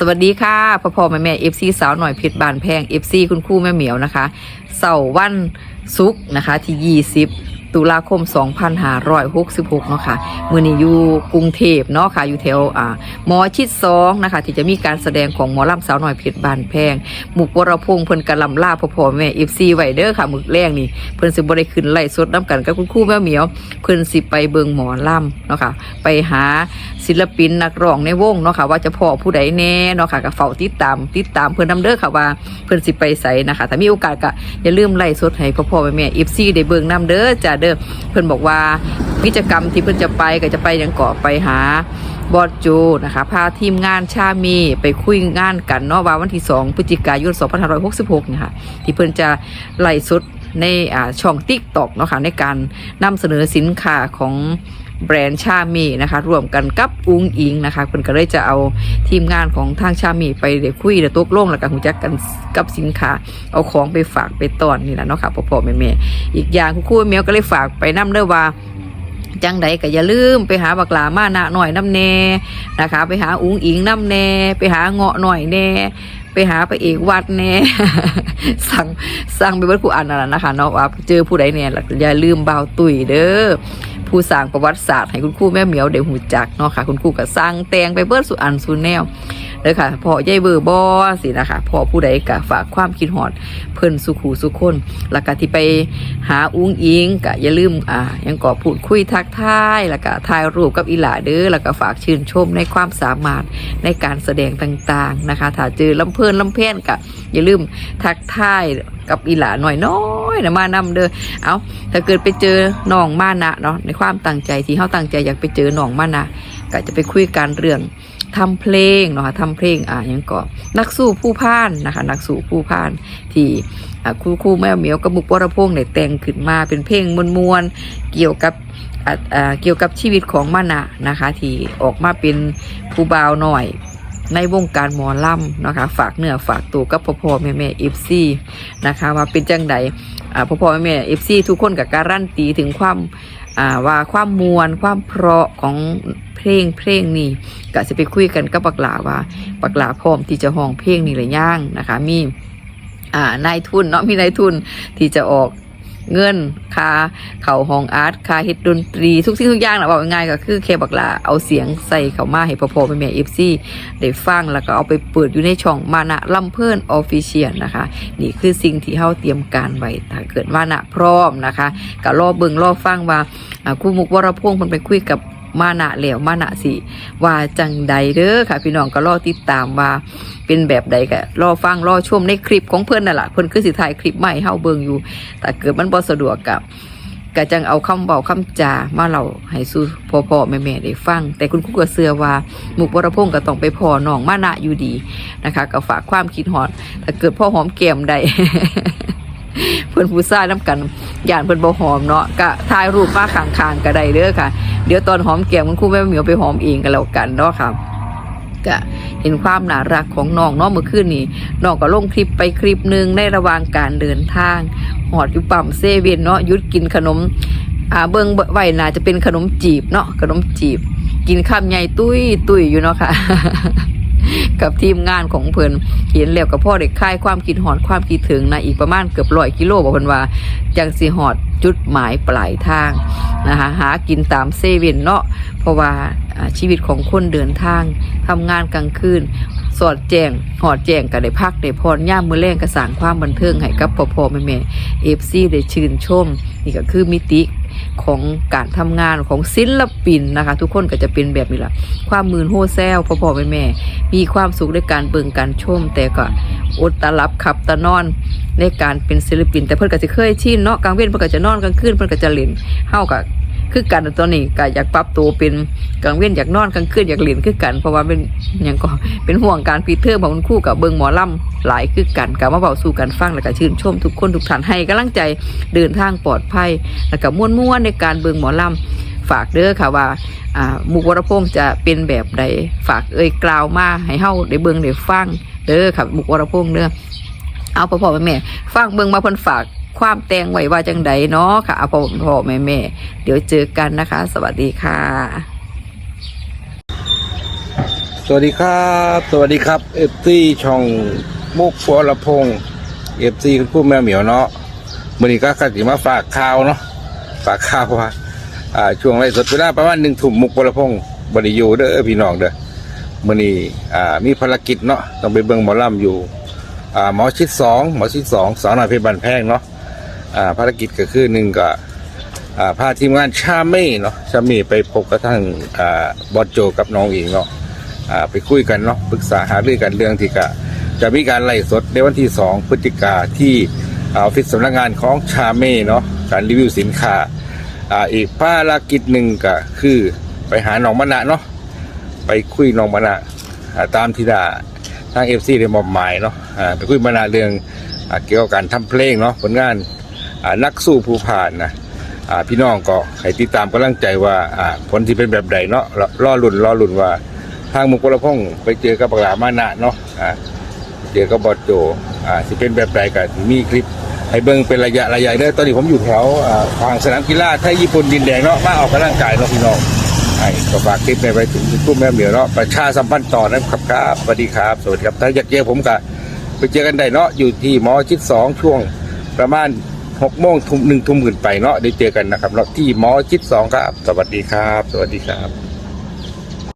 สวัสดีค่ะพ่อพ่อแม่แม่เอฟซีสาวหน่อยเพชรบานแพงเอฟซีคุณครูแม่เหมียวนะคะเสาร์วันศุกร์นะคะที่20 ตุลาคม 2566 เนาะค่ะ มือนี้อยู่กรุงเทพเนาะค่ะ อยู่แถวอ่าหมอชิดสองนะคะ ที่จะมีการแสดงของหมอลำสาวหน่อยเพชรบานแพง หมุกวรพงษ์เพิ่นกะลำล่าพ่อพ่อแม่เอฟซีไวเดอร์ค่ะมึกแรงนี่ เพิ่นสิบ่ได้ขึ้นไล่สดน้ำกันกับคุณครูแม่เหมียว เพิ่นสิไปเบิงหมอลำเนาะค่ะ ไปหาศิลปินนักร้องในวงเนาะค่ะ ว่าจะพอผู้ใดแน่เนาะค่ะก็เฝ้าติดตามติดตามเพิ่นนำเด้อค่ะว่าเพิ่นสิไปไสนะคะถ้ามีโอกาสก็อย่าลืมไล่สดให้พ่อพ่อแม่แม่ FC ได้เบิงนำเด้อจ้าเด้อเพิ่นบอกว่ากิจกรรมที่เพิ่นจะไปก็จะไปยังเกาะไปหาบอดจูนะคะพาทีมงานชามีไปคุยงานกันเนาะว่าวันที่ 2 พฤศจิกายน 2566 นะคะที่เพิ่นจะไล่สดในช่อง TikTok เนาะค่ะในการนำเสนอสินค้าของ แบรนด์ชามีนะคะร่วมกันกับอุ้งอิงนะคะเพิ่นก็เลยจะเอาทีมงานของทางชามีไปเดี๋ยวคุยเดี๋ยวตกลงแล้วก็หูจักกันกับสินค้า เอาของไปฝากไปตอนนี่แหละเนาะค่ะพ่อพ่อแม่แม่อีกอย่างคุณครูแมวก็เลยฝากไปนำเด้อว่าจังใดก็อย่าลืมไปหาบักหลามานะหน่อยน้ำแน่นะคะ ไปหาอุ้งอิงน้ำแน่ไปหาเงาะหน่อยแน่ไปหาพระเอกวัดแน่สั่งสั่งไปเบิดผู้อ่านนั่นแหละนะคะเนาะว่าเจอผู้ใดเนี่ยอย่าลืมเบาตุยเด้อ ผู้สร้างประวัติศาสตร์ให้คุณครูแม่เหมียวเดี๋ยวหูจักเนาะค่ะ คุณครูก็สร้างแตงไปเบิดสุอันสุแนว เลยค่ะพ่อยายเบอร์บอสินะคะพอผู้ใดก็ฝากความคิดหอดเพิ่นสุขูสุคนแล้วก็ที่ไปหาอุ้งอิงก็อย่าลืมอ่ายังก็พูดคุยทักทายแล้วก็ถ่ายรูปกับอีหลาเด้อแล้วก็ฝากชื่นชมในความสามารถในการแสดงต่างๆนะคะถ้าเจอลำเพลินลำเพนก็อย่าลืมทักทายกับอีหลาหน่อยน้อยนะมานำเด้อเอาถ้าเกิดไปเจอน้องมานะเนาะในความตั้งใจที่เขาตั้งใจอยากไปเจอน้องมานะก็จะไปคุยกันเรื่อง ทำเพลงเนาะค่ะทำเพลงอ่ายังก็นักสู้ผู้พ่านนะคะ นักสู้ผู้พ่าน ที่อ่ครูครูแม่เหมียวกับมุกวรพงษ์ได้แต่งขึ้นมาเป็นเพลงมวลๆเกี่ยวกับเกี่ยวกับชีวิตของมานะนะคะ ที่ออกมาเป็นผู้บ่าวหน่อยในวงการหมอลำนะคะฝากเนื้อฝากตัวกับพ่อพ่อแม่แม่เอฟซีนะคะว่าเป็นจังใดพ่อพ่อแม่แม่เอฟซีทุกคนกับการันตีถึงความ ว่าความมวลความเพราะของเพลงเพลงนี้ก็จะไปคุยกันกับปักหลาว่าปักหลาพร้อมที่จะห้องเพลงนี้หรือย่างนะคะ มีนายทุนเนาะมีนายทุนที่จะออก เงินค่าเขาห้องอาร์ตค่าเฮ็ดดนตรีทุกสิ่งทุกอย่างนะบอกง่ายก็คือเคบักลาเอาเสียงใส่เข้ามาให้พ่อพ่อแม่แม่เอฟซีได้ฟังแล้วก็เอาไปเปิดอยู่ในช่องมานะลำเพิ่นออฟฟิเชียลนะคะ นี่คือสิ่งที่เฮาเตรียมการไว้ถ้าเกิดว่านะพร้อมนะคะก็รอเบิ่งรอฟังว่าคู่มุกวรพงษ์เพิ่นไปคุยกับ มานะแล้วมานะสิว่าจังใดเด้อค่ะ พี่น้องก็รอติดตามว่าเป็นแบบใดก็รอฟังรอชมในคลิปของเพิ่อนนั่นล่ะเพิ่อนคือสิถ่ายคลิปใหม่เฮาเบิ่งอยู่ แต่เกิดมันบ่สะดวกกับก็จังเอาคำเว้าคำจามาเล่าให้สู่พ่อๆแม่ๆได้ฟัง แต่คุณครูก็เชื่อว่าหมุกวรพงษ์ก็ต้องไปพ่อน้องมานะอยู่ดีนะคะ ก็ฝากความคิดฮอดถ้าเกิดพ่อหอมแก้มได้ เพิ่นผู้ชายน้ำกันย่านเพิ่นบ่หอมเนาะก็ถ่ายรูปมาข้างๆก็ได้เด้อค่ะ เดี๋ยวตอนหอมแก้มคุณครูแม่เหมียวไปหอมเองกันแล้วกันเนาะค่ะก็เห็นความน่ารักของน้องเนาะเมื่อคืนนี้น้องก็ลงคลิปไปคลิปหนึ่งในระหว่างการเดินทางหอดอยู่ปั๊มเซเว่นเนาะยุดกินขนมอ่าเบิ่งไว้น่าจะเป็นขนมจีบเนาะขนมจีบ กินคำใหญ่ตุ้ยตุ้ยอยู่เนาะค่ะ กับทีมงานของเพิ่นเห็นแล้วกับพ่อเด็กค่ายความคิดหอดความคิดถึงนะอีกประมาณเกือบร้อยกิโลบอกเพิ่นว่าจังสิหอดจุดหมายปลายทางนะคะหากินตามเซเว่นเนาะเพราะว่าชีวิตของคนเดินทางทำงานกลางคืนสอดแจงหอดแจงก็ได้พักได้พรย่ามมือแรงกระสางความบันเทิงให้กับพ่อพ่อแม่แม่เอฟซีได้ชื่นชม นี่ก็คือมิติ ของการทำงานของศิลปินนะคะ ทุกคนก็จะเป็นแบบนี้แหละความมืนโฮแซวพ่อพ่อแม่แม่มีความสุขในการเบิ่งการชม แต่ก็อดตาลับขับตานอนในการเป็นศิลปิน แต่เพื่อนก็จะเคยชินเนาะกลางเว้นเพื่อนก็จะนอนกลางคืนเพื่อนก็จะเล่นเฮาก็ คือกันตอนนี้ก็อยากปรับตัวเป็นกลางเว้นอยากนอนกลางคืนอยากเล่นคือกัน เพราะว่าเป็นอย่างก็เป็นห่วงการปีเทอมของคุณครู่กับเบิงหมอลำหลายคือกันกับมาเบาสู่กันฟังแล้วก็ชื่นชมทุกคนทุกท่านให้กำลังใจเดินทางปลอดภัยแล้วก็ม่วนๆในการเบิงหมอลำฝากเด้อค่ะว่ามุกวรพงษ์จะเป็นแบบใดฝากเอ่ยกล่าวมาให้เฮาได้เบิงได้ฟังเด้อค่ะมุกวรพงษ์เด้อเอาพ่อพ่อแม่แม่ฟังเบิ่งมาเพิ่นฝาก ความแต่งไว้ว่าจังใดเนาะค่ะอาพ่อพ่อแม่แม่เดี๋ยวเจอกันนะคะ สวัสดีค่ะ สวัสดีครับ สวัสดีครับเอฟซีช่องมุกปัวละพงเอฟซีคุณผู้แม่เหมียวเนาะมื่อนี้ก็ขัดมาฝากข่าวเนาะฝากข่าวว่าช่วงไรสดเวลาประมาณหนึ่งทุ่มมุกปัวละพงบริยูเด้อพี่น้องเด้อมื่อนี้มีภารกิจเนาะต้องไปเบิ่งหมอลำอยู่หมอชิดสองหมอชิดสองสาวหน่อยเพชรบันแพงเนาะ อ่าภารกิจก็คือหนึ่งก็อ่าพาทีมงานชาเม่เนาะชาเม่ไปพบกับทางอ่าบอสโจกับน้องเองเนาะอ่าไปคุยกันเนาะปรึกษาหารือกันเรื่องที่กะจะมีการไล่สดในวันที่ 2 พฤศจิกาที่ออฟฟิศสำนักงานของชาเม่เนาะการรีวิวสินค้าอ่าอีกภารกิจหนึ่งก็คือไปหาหนองมะนะเนาะไปคุยนองมะนะอ่าตามที่ดาทางเอฟซีได้มอบหมายเนาะอ่าไปคุยมะนะเรื่องอเกี่ยวกับการทำเพลงเนาะผลงาน นักสู้ผู้ผ่านนะพี่น้องก็ให้ติดตามกำลังใจว่าผลที่เป็นแบบใดเนาะรอรอลุ่นรอลุ่นว่า ทางมุกพลพงศ์ไปเจอกับบักหลามานะเนาะอ่าเจอกับบอดโจอ่าสิเป็นแบบใดก็สิมีคลิปให้เบิ่งเป็นระยะระยะเด้อตอนนี้ผมอยู่แถวอ่าทางสนามกีฬาไทยญี่ปุ่นดินแดงเนาะมาออกกำลังกายเนาะพี่น้องไอ้ก็ฝากคลิปไปไปถึงผู้แม่เหมียวเนาะประชาสัมพันธ์ต่อนะครับครับสวัสดีครับสวัสดีครับถ้าอยากเจอผมก็ไปเจอกันได้เนาะอยู่ที่หมอชิดสองช่วงประมาณ หกโมงทุ่มหนึ่งทุ่มขึ้นไปเนาะได้เจอกันนะครับเนาะที่หมอชิดสองครับ สวัสดีครับ สวัสดีครับ